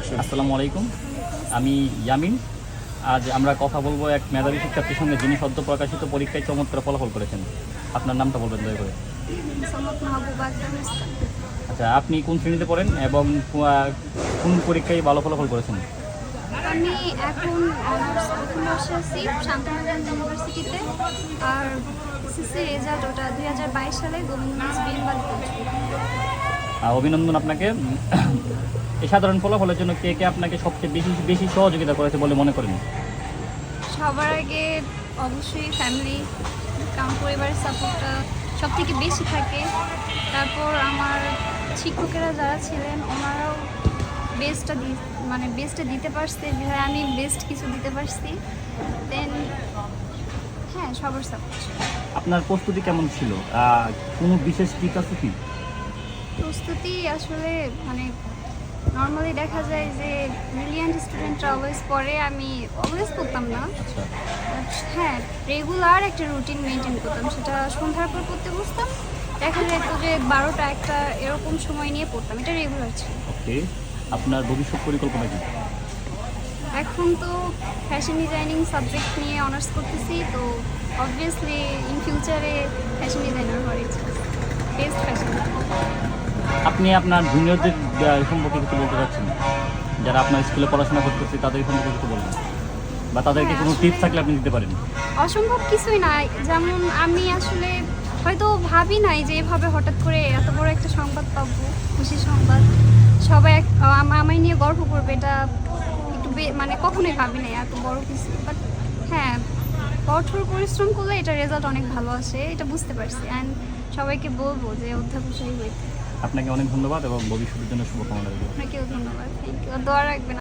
আসসালামু আলাইকুম। আমি ইয়ামিন। আজ আমরা কথা বলব এক মেধাবী শিক্ষার্থীর সঙ্গে যিনি সদ্য প্রকাশিত পরীক্ষায় চমৎকার ফলাফল করেছেন। আপনার নামটা বলবেন দয়া করে। আচ্ছা আপনি কোন শ্রেণীতে পড়েন এবং কোন পরীক্ষায় ভালো ফলাফল করেছেন? আমি এখন প্রথম বর্ষে আছি শান্তনাগঞ্জ ইউনিভার্সিটিতে। আর এসএসসি রেজাল্ট ওটা দুই হাজার বাইশ সালে গোবিন্দগঞ্জ বিএম বালিকা উচ্চ বিদ্যালয়। আহ, অভিনন্দন আপনাকে। এই সাধারণ ফলাফলের জন্য কে কে আপনাকে সবচেয়ে বেশি বেশি সহযোগিতা করেছে বলে মনে করেন? সবার আগে অবশ্যই ফ্যামিলি কারণ পরিবারের সাপোর্টটা সব থেকে বেশি থাকে। তারপর আমার শিক্ষকেরা যারা ছিলেন ওনারাও বেস্টটা দি মানে বেস্টটা দিতে পারছে। বিধায় আমি বেস্ট কিছু দিতে পারছি। দেন হ্যাঁ সবার সাপোর্ট আপনার প্রস্তুতি কেমন ছিল? কোনো বিশেষ টিপ আছে কি? প্রস্তুতি আসলে মানে নর্মালি দেখা যায় যে ব্রিলিয়ান্ট স্টুডেন্টরা অলওয়েজ পড়ে আমি অলওয়েজ পড়তাম না। হ্যাঁ রেগুলার একটা রুটিন মেনটেন করতাম। সেটা সন্ধ্যার পর পড়তে বসতাম দেখা যেত যে বারোটা একটা এরকম সময় নিয়ে পড়তাম। এটা রেগুলার ছিল। ওকে আপনার ভবিষ্যৎ পরিকল্পনা কি? এখন তো ফ্যাশন ডিজাইনিং সাবজেক্ট নিয়ে অনার্স করতেছি তো অবভিয়াসলি ইন ফিউচারে ফ্যাশন ডিজাইনার হওয়ার ইচ্ছা বেস্ট ফ্যাশন আপনি আপনার জুনিয়রদের সম্পর্কে কিছু বলতে চাচ্ছেন? যারা আপনার স্কুলে পড়াশোনা করতেছে, তাদের সম্পর্কে কিছু বলবেন? বা তাদেরকে কোনো টিপস থাকলে আপনি দিতে পারেন? অসম্ভব কিছুই নাই। যেমন আমি আসলে হয়তো ভাবি নাই যে এভাবে হঠাৎ করে এত বড় একটা সংবাদ পাবো খুশি সংবাদ। সবাই আমায় নিয়ে গর্ব করবে, এটা একটু মানে কখনোই ভাবি নাই এত বড় কিছু। বাট হ্যাঁ কঠোর পরিশ্রম করলে এটা রেজাল্ট অনেক ভালো আসে, এটা বুঝতে পারছি। অ্যান্ড সবাইকে বলব যে অধ্যাপসাহী হইতে। আপনাকে অনেক ধন্যবাদ এবং ভবিষ্যতের জন্য শুভকামনা রইল। আপনাকেও ধন্যবাদ। থ্যাংক ইউ দোয়া রাখবেন।